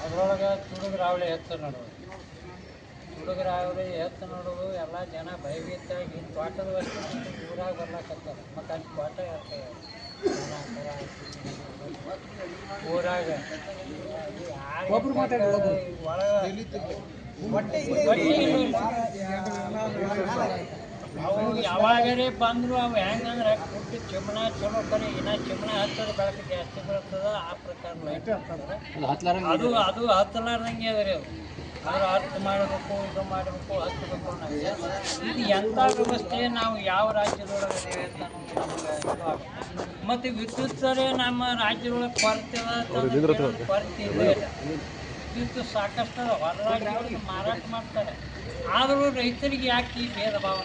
ಅದರೊಳಗೆ ತುಡುಗರಾವಳಿ ಎತ್ತು ನೋಡುವುದು ತುಡುಗರಾವಳಿ ಎತ್ತು ನೋಡುವುದು ಎಲ್ಲ ಜನ ಭಯಭೀತಾಗಿ ತೋಟದ ವಸ್ತು ಊರಾಗ ಬರ್ಲಾಕತ್ತಾರ. ಮತ್ತು ಅಲ್ಲಿ ತೋಟ ಇರ್ತದೆ ಊರಾಗ. ಒಬ್ರು ಅವು ಯಾವಾಗರೇ ಬಂದ್ರು ಅವು ಹೆಂಗಂದ್ರೆ ಕುಟ್ಟಿ ಚಿಮಣ ಚಲೋ ಕರೆ ಇನ್ನ ಚಿಮಣ ಹತ್ತದ ಬೆಳಕು ಜಾಸ್ತಿ ಬೀಳ್ತದ ಆ ಪ್ರಕಾರ ಲೈಟ್ ಹತ್ತದ ಅದು ಅದು ಹತ್ತಲಾರ್ದಂಗೆ ಅದ ರೀ ಅದು ಅವ್ರು ಹತ್ತು ಮಾಡಬೇಕು ಇದು ಮಾಡಬೇಕು ಹತ್ತಬೇಕು ಅನ್ನೋದು. ಇದು ಎಂಥ ವ್ಯವಸ್ಥೆ ನಾವು ಯಾವ ರಾಜ್ಯದೊಳಗೆ ಅದೇವೆ ಅಂತ ನಮ್ಗೆ ಇದು ಆಗುತ್ತೆ. ಮತ್ತು ನಮ್ಮ ರಾಜ್ಯದೊಳಗೆ ಕೊರತೆ ಕೊರತೆ ಇದೆ. ವಿದ್ಯುತ್ ಸಾಕಷ್ಟು ಅದ. ಹೊರ ರಾಜ್ಯಗಳಿಗೆ ಮಾರಾಟ ಮಾಡ್ತಾರೆ. ಆದರೂ ರೈತರಿಗೆ ಯಾಕೆ ಈ ಭೇದ ಭಾವ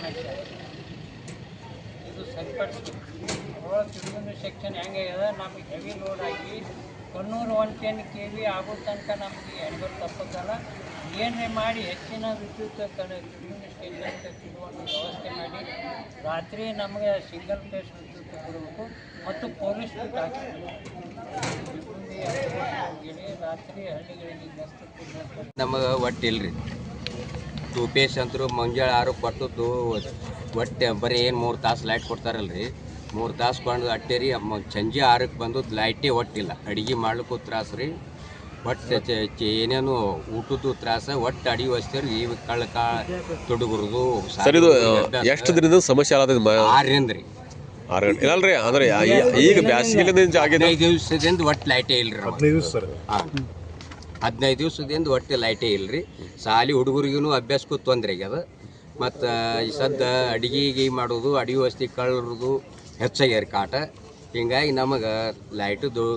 ಇದು? ಸರಿಪಡಿಸ್ಬೇಕು. ಸೆಕ್ಷನ್ ತಿರುಗಿನ ಸೆಕ್ಷನ್ ಹೆಂಗಾಗಿದೆ ನಮಗೆ ಹೆವಿ ಲೋಡ್ ಆಗಿ Konnur one ten K V ಆಗೋ ತನಕ ನಮಗೆ ಎಡಗಟ್ಟು ತಪ್ಪದಲ್ಲ. ಏನೇ ಮಾಡಿ ಹೆಚ್ಚಿನ ವಿದ್ಯುತ್ ಕಡೆ ತಿರುಗಿನ ಸಿಗುವಂಥ ವ್ಯವಸ್ಥೆ ಮಾಡಿ, ರಾತ್ರಿ ನಮಗೆ ಸಿಂಗಲ್ ಫೇಸ್ ವಿದ್ಯುತ್ ಕೊಡಬೇಕು ಮತ್ತು ಪೊಲೀಸ್ ಹಾಕಬೇಕು ರಾತ್ರಿ ಹಳ್ಳಿಗಳಿಗೆ ನಮಗೆ ಒಟ್ಟಿಲ್ಲ ರೀ ಇಲ್ರಿ ಟೂ ಮಂಜಾಳ ಆರು ಕೊಟ್ಟದ್ದು ಒಟ್ಟು ಬರೀ ಏನು ಮೂರು ತಾಸು ಲೈಟ್ ಕೊಡ್ತಾರಲ್ರಿ. ಮೂರು ತಾಸು ಕೊಂಡು ಅಟ್ಟೆ ರೀ ಸಂಜೆ ಆರಕ್ಕೆ ಬಂದು ಲೈಟೇ ಒಟ್ಟಿಲ್ಲ. ಅಡುಗೆ ಮಾಡ್ಲಿಕ್ಕೂ ತ್ರಾಸು ರೀ. ಒಟ್ಟು ಚ- ಚ- ಏನೇನು ಊಟದ್ದು ತ್ರಾಸ ಒಟ್ಟು ಅಡಿ ವಸ್ತಿರಿ ಈ ಕಳ್ಳಕ ತುಡುಗುರ್ದು ಸರ್ ಇದು ಎಷ್ಟು ದಿನದ ಸಮಸ್ಯೆ ಆರಿಂದ ಆರರಿಂದ ರೀ ಆರು ಗಂಟೆ. ಇಲ್ಲಲ್ರಿ ಅಂದ್ರೆ ಈ- ಈಗ ಬ್ಯಾಸಿಗೆ ದಿವಸದಿಂದ ಒಟ್ಟು ಲೈಟೇ ಇಲ್ರಿ. ಹಾಂ. ಹದಿನೈದು ದಿವಸದಿಂದ ಒಟ್ಟು ಲೈಟೇ ಇಲ್ರಿ. ಸಾಲಿ ಹುಡುಗರಿಗೂ ಅಭ್ಯಾಸಕ್ಕೂ ತೊಂದರೆ ಆಗ್ಯದ. ಮತ್ತು ಈ ಸದ್ದ ಅಡಿಗೆ ಮಾಡೋದು ಅಡಿಗೆ ವಸ್ತಿ ಕಳ್ಳರದು ಹೆಚ್ಚಾಗ್ಯಾರ ಕಾಟ. ಹಿಂಗಾಗಿ ನಮಗೆ ಲೈಟದು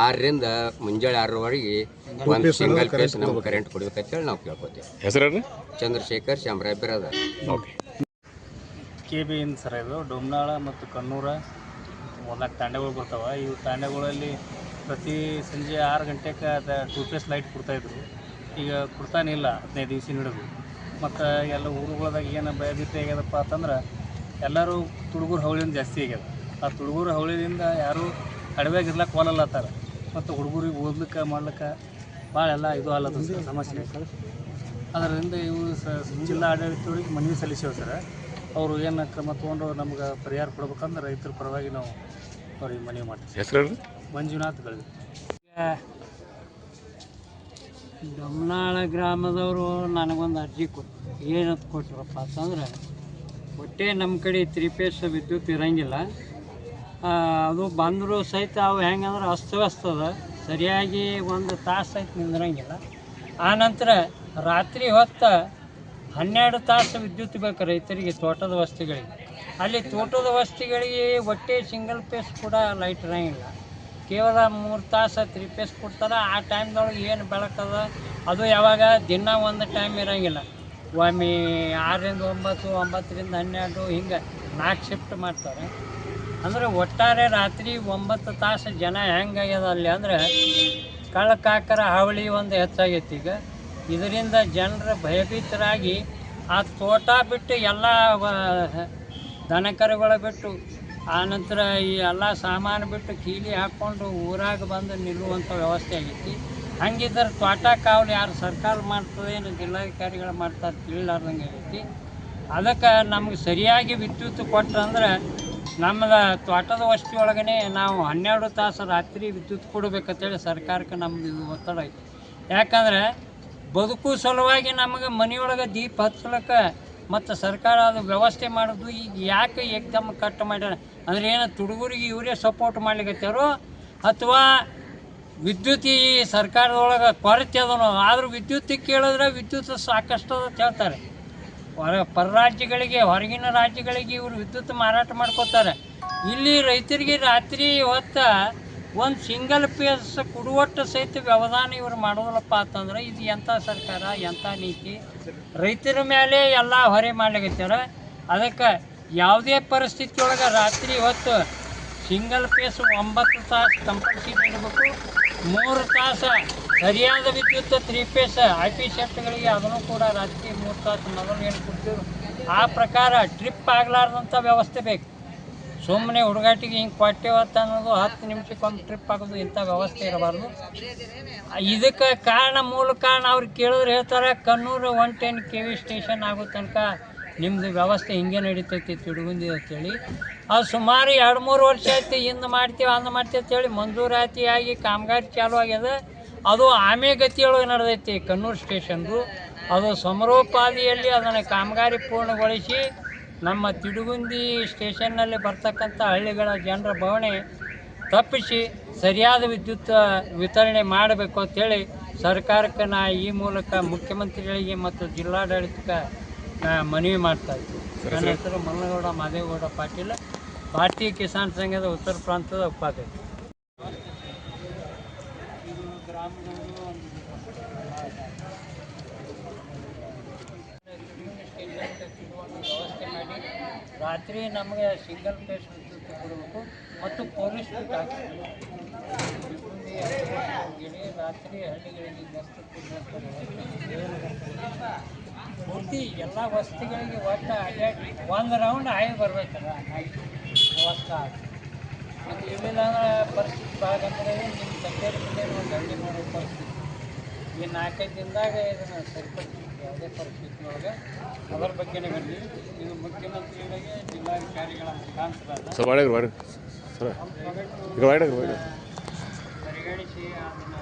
ಆರರಿಂದ ಮುಂಜಾನೆ ಆರರವರೆಗೆ ಒಂದು ಸಿಂಗಲ್ ಪೇಸ್ ನಮ್ಗೆ ಕರೆಂಟ್ ಕೊಡ್ಬೇಕಂತೇಳಿ ನಾವು ಕೇಳ್ಕೊತೀವಿ. ಹೆಸರು Chandrashekar Shamarai okay. K B in sir ಇದು ಡೊಮ್ನಾಳ ಮತ್ತು ಕಣ್ಣೂರ. ಒಂದಾಕ್ ತಾಂಡೆಗಳು ಬರ್ತಾವೆ. ಇವು ತಾಂಡೆಗಳಲ್ಲಿ ಪ್ರತಿ ಸಂಜೆ ಆರು ಗಂಟೆಗೆ ಅದು ಟೂ ಪೇಸ್ ಲೈಟ್ ಕೊಡ್ತಾಯಿದ್ರು ಈಗ ಕೊಡ್ತಾನೇ ಇಲ್ಲ, ಹದಿನೈದು ದಿವಸ ಹಿಡಿದು. ಮತ್ತು ಎಲ್ಲ ಊರುಗಳದಾಗ ಏನು ಭಯಭೀತಿ ಆಗ್ಯದಪ್ಪ ಅಂತಂದ್ರೆ ಎಲ್ಲರೂ ತುಡುಗೂರು ಹವಳಿಯಿಂದ ಜಾಸ್ತಿ ಆಗ್ಯದ. ಆ ತುಡುಗೂರು ಹವಳಿಯಿಂದ ಯಾರೂ ಕಡಿಮೆಗೆ ಇರ್ಲಕ್ಕೆ ಹೋಲಲ್ಲತ್ತಾರ ಮತ್ತು ಹುಡುಗರಿಗೆ ಓದ್ಲಿಕ್ಕೆ, ಮಾಡ್ಲಿಕ್ಕೆ ಭಾಳ ಎಲ್ಲ ಇದು ಅಲ್ಲದ ಸಮಸ್ಯೆ. ಅದರಿಂದ ಇವು ಸ ಜಿಲ್ಲಾ ಆಡಳಿತದವರಿಗೆ ಮನವಿ ಸಲ್ಲಿಸೇವೆ ಸರ್. ಅವರು ಏನು ಕ್ರಮ ತೊಗೊಂಡು ನಮ್ಗೆ ಪರಿಹಾರ ಕೊಡ್ಬೇಕಂದ್ರೆ ರೈತರ ಪರವಾಗಿ ನಾವು ಅವ್ರಿಗೆ ಮನವಿ ಮಾಡ್ತೀವಿ. ಹೆಸರೇನ್ರಿ ಮಂಜುನಾಥ್ಗಳು ದಮ್ನಾಳ ಗ್ರಾಮದವರು ನನಗೊಂದು ಅರ್ಜಿ ಕೊಟ್ಟು ಏನಂತ ಕೊಟ್ರಪ್ಪ ಅಂತಂದ್ರೆ, ಒಟ್ಟೆ ನಮ್ಮ ಕಡೆ ತ್ರೀ ಪೇಸ್ ವಿದ್ಯುತ್ ಇರೋಂಗಿಲ್ಲ. ಅದು ಬಂದರೂ ಸಹಿತ ಅವು ಹೆಂಗಂದ್ರೆ ಅಸ್ತವ್ಯಸ್ತದ ಸರಿಯಾಗಿ ಒಂದು ತಾಸು ಸಹಿತ ಆ ಆನಂತರ ರಾತ್ರಿ ಹೊತ್ತು ಹನ್ನೆರಡು ತಾಸು ವಿದ್ಯುತ್ ಬೇಕು ರೈತರಿಗೆ ತೋಟದ ವಸ್ತುಗಳಿಗೆ. ಅಲ್ಲಿ ತೋಟದ ವಸ್ತುಗಳಿಗೆ ಒಟ್ಟೆ ಸಿಂಗಲ್ ಪೇಸ್ ಕೂಡ ಲೈಟ್ ಇರಂಗಿಲ್ಲ. ಕೇವಲ ಮೂರು ತಾಸು ತ್ರಿಪೇಸ್ ಕೊಡ್ತಾರೆ. ಆ ಟೈಮ್ದೊಳಗೆ ಏನು ಬೆಳಕದ ಅದು? ಯಾವಾಗ? ದಿನ ಒಂದು ಟೈಮ್ ಇರೋಂಗಿಲ್ಲ. ಒಮ್ಮೆ ಆರರಿಂದ ಒಂಬತ್ತು, ಒಂಬತ್ತರಿಂದ ಹನ್ನೆರಡು ಹಿಂಗೆ ನಾಲ್ಕು ಶಿಫ್ಟ್ ಮಾಡ್ತಾರೆ. ಅಂದರೆ ಒಟ್ಟಾರೆ ರಾತ್ರಿ ಒಂಬತ್ತು ತಾಸು ಜನ ಹೆಂಗಾಗ್ಯದ ಅಲ್ಲಿ ಅಂದರೆ ಕಳ್ಳಕಾಕರ ಹಾವಳಿ ಒಂದು ಹೆಚ್ಚಾಗೈತಿ ಈಗ. ಇದರಿಂದ ಜನರು ಭಯಭೀತರಾಗಿ ಆ ತೋಟ ಬಿಟ್ಟು ಎಲ್ಲ ದನಕರುಗಳ ಬಿಟ್ಟು ಆನಂತರ ಈ ಎಲ್ಲ ಸಾಮಾನು ಬಿಟ್ಟು ಕೀಲಿ ಹಾಕ್ಕೊಂಡು ಊರಾಗ ಬಂದು ನಿಲ್ಲುವಂಥ ವ್ಯವಸ್ಥೆ ಆಗೈತಿ. ಹಂಗಿದ್ರೆ ತೋಟ ಕಾವಲು ಯಾರು ಸರ್ಕಾರ ಮಾಡ್ತದೇನು ಜಿಲ್ಲಾಧಿಕಾರಿಗಳು ಮಾಡ್ತಾರೆ ತಿಳಿಲಾರ್ದಂಗೆ ಆಗೈತಿ. ಅದಕ್ಕೆ ನಮ್ಗೆ ಸರಿಯಾಗಿ ವಿದ್ಯುತ್ ಕೊಟ್ರಂದ್ರೆ ನಮ್ಮದ ತೋಟದ ವಸ್ತಿ ಒಳಗನೆ ನಾವು ಹನ್ನೆರಡು ತಾಸು ರಾತ್ರಿ ವಿದ್ಯುತ್ ಕೊಡ್ಬೇಕಂತೇಳಿ ಸರ್ಕಾರಕ್ಕೆ ನಮ್ದು ಇದು ಒತ್ತಡ ಐತಿ. ಯಾಕಂದ್ರೆ ಬದುಕು ಸಲುವಾಗಿ ನಮಗೆ ಮನೆಯೊಳಗೆ ದೀಪ ಹಚ್ಚಲಕ್ಕೆ ಮತ್ತು ಸರ್ಕಾರ ಅದು ವ್ಯವಸ್ಥೆ ಮಾಡೋದು, ಈಗ ಯಾಕೆ ಏಕ್ದಮ್ ಕಟ್ ಮಾಡ್ಯಾರ? ಅಂದ್ರೆ ಏನು ತುಡುಗರಿಗೆ ಇವರೇ ಸಪೋರ್ಟ್ ಮಾಡ್ಲಿಕ್ಕತ್ತಾರೋ ಅಥವಾ ವಿದ್ಯುತ್ ಈ ಸರ್ಕಾರದೊಳಗೆ ಕೊರತೆ ಅದನು? ಆದರೂ ವಿದ್ಯುತ್ ಕೇಳಿದ್ರೆ ವಿದ್ಯುತ್ ಸಾಕಷ್ಟು ಅಂತ ಹೇಳ್ತಾರೆ. ಹೊರ ಪರ ರಾಜ್ಯಗಳಿಗೆ ಹೊರಗಿನ ರಾಜ್ಯಗಳಿಗೆ ಇವರು ವಿದ್ಯುತ್ ಮಾರಾಟ ಮಾಡ್ಕೋತಾರೆ. ಇಲ್ಲಿ ರೈತರಿಗೆ ರಾತ್ರಿ ಹೊತ್ತು ಒಂದು ಸಿಂಗಲ್ ಪೇಸ್ ಕೊಡುವಟ್ಟು ಸಹಿತ ವ್ಯವಧಾನ ಇವರು ಮಾಡೋದಿಲ್ಲಪ್ಪ ಅಂತಂದ್ರೆ ಇದು ಎಂಥ ಸರ್ಕಾರ ಎಂಥ ನೀತಿ? ರೈತರ ಮೇಲೆ ಎಲ್ಲ ಹೊರೆ ಮಾಡ್ಲಿಕ್ಕತ್ತಾರ ಅದಕ್ಕೆ ಯಾವುದೇ ಪರಿಸ್ಥಿತಿ ಒಳಗೆ ರಾತ್ರಿ ಹೊತ್ತು ಸಿಂಗಲ್ ಪೇಸ್ ಒಂಬತ್ತು ತಾಸು ಕಂಪಲ್ಸರಿ ನೀಡಬೇಕು. ಮೂರು ತಾಸು ಸರಿಯಾದ ವಿದ್ಯುತ್ ತ್ರೀ ಪೇಸ್ ಐ ಪಿ ಸೆಟ್ಗಳಿಗೆ ಅದನ್ನು ಕೂಡ ರಾತ್ರಿ ಮೂರು ತಾಸು ಮೊದಲು ಏನು ಕೊಡ್ತೀವಿ ಆ ಪ್ರಕಾರ ಟ್ರಿಪ್ ಆಗಲಾರ್ದಂಥ ವ್ಯವಸ್ಥೆ ಬೇಕು. ಸುಮ್ಮನೆ ಹುಡುಗಾಟಿಗೆ ಹಿಂಗೆ ಕೊಟ್ಟೇವತ್ತ ಅನ್ನೋದು ಹತ್ತು ನಿಮಿಷಕ್ಕೊಂದು ಟ್ರಿಪ್ ಆಗೋದು ಇಂಥ ವ್ಯವಸ್ಥೆ ಇರಬಾರ್ದು. ಇದಕ್ಕೆ ಕಾರಣ, ಮೂಲ ಕಾರಣ ಅವ್ರು ಕೇಳಿದ್ರೆ ಹೇಳ್ತಾರೆ, Kannur one ten K V station ಆಗೋ ತನಕ ನಿಮ್ಮದು ವ್ಯವಸ್ಥೆ ಹಿಂಗೆ ನಡೀತೈತಿ ತಿಡುಗುಂದಿ ಅಂತೇಳಿ ಅದು ಸುಮಾರು ಎರಡು ಮೂರು ವರ್ಷ ಆಯ್ತು ಹಿಂದೆ ಮಾಡ್ತೀವಿ, ಅಂದು ಮಾಡ್ತೀವಿ ಅಂತೇಳಿ ಮಂಜೂರಾತಿಯಾಗಿ ಕಾಮಗಾರಿ ಚಾಲು ಆಗ್ಯದ. ಅದು ಆಮೆ ಗತಿಯೊಳಗೆ ನಡೆದೈತಿ ಕಣ್ಣೂರು ಸ್ಟೇಷನ್ದು ಅದು ಸಮರೋಪಾದಿಯಲ್ಲಿ ಅದನ್ನು ಕಾಮಗಾರಿ ಪೂರ್ಣಗೊಳಿಸಿ ನಮ್ಮ ತಿಡುಗುಂದಿ ಸ್ಟೇಷನ್ನಲ್ಲಿ ಬರ್ತಕ್ಕಂಥ ಹಳ್ಳಿಗಳ ಜನರ ಬವಣೆ ತಪ್ಪಿಸಿ ಸರಿಯಾದ ವಿದ್ಯುತ್ ವಿತರಣೆ ಮಾಡಬೇಕು ಅಂತೇಳಿ ಸರ್ಕಾರಕ್ಕೆ ನಾ ಈ ಮೂಲಕ ಮುಖ್ಯಮಂತ್ರಿಗಳಿಗೆ ಮತ್ತು ಜಿಲ್ಲಾಡಳಿತಕ್ಕೆ ಮನವಿ ಮಾಡ್ತಾ ಇದ್ದೀನಿ ನನ್ನ ಹೆಸರು ಮಲ್ಲಗೌಡ ಮಾದೇವಗೌಡ ಪಾಟೀಲ್. ಭಾರತೀಯ ಕಿಸಾನ್ ಸಂಘದ ಉತ್ತರ ಪ್ರಾಂತದ ಉಪಾಧ್ಯಕ್ಷ ಇದು ಗ್ರಾಮದವರು ಒಂದು ವ್ಯವಸ್ಥೆ ಮಾಡಿ ರಾತ್ರಿ ನಮಗೆ ಸಿಂಗಲ್ ಫೇಸ್ ವಿದ್ಯುತ್ ಕೊಡಬೇಕು ಮತ್ತು ಪೊಲೀಸ್ ಹೇಳಿ ರಾತ್ರಿ ಹಳ್ಳಿಗಳಿಗೆ ಗಸ್ತು ಪೂರ್ತಿ ಎಲ್ಲ ವಸ್ತುಗಳಿಗೆ ಒಟ್ಟು ಅಡ್ಡಾಡಿ ಒಂದು ರೌಂಡ್ ಆಯ್ ಬರ್ಬೇಕಲ್ಲ ಮತ್ತು ಇಲ್ಲಿಲ್ಲ ಅಂದ್ರೆ ಪರಿಸ್ಥಿತಿ ಭಾಳ ಅಂದರೆ ನಿಮ್ಮ ಮುಂದೆ ಒಂದು ಹಳ್ಳಿ ಮಾಡೋ ಪರಿಸ್ಥಿತಿ. ಈ ನಾಲ್ಕೈದು ದಿನದಾಗ ಇದನ್ನು ಸರಿಪಡಿಸ್ತೀವಿ ಯಾವುದೇ ಪರಿಸ್ಥಿತಿ ಒಳಗೆ ಅದರ ಬಗ್ಗೆನೇ ಬನ್ನಿ. ಇದು ಮುಖಾಂತರ ಸರ್ ಮಾಡಿ ಮಾಡಿ ಸರ್ ಈಗ ಮಾಡಿ ಮಾಡಿ ಪರಿಗಣಿಸಿ ಅದನ್ನು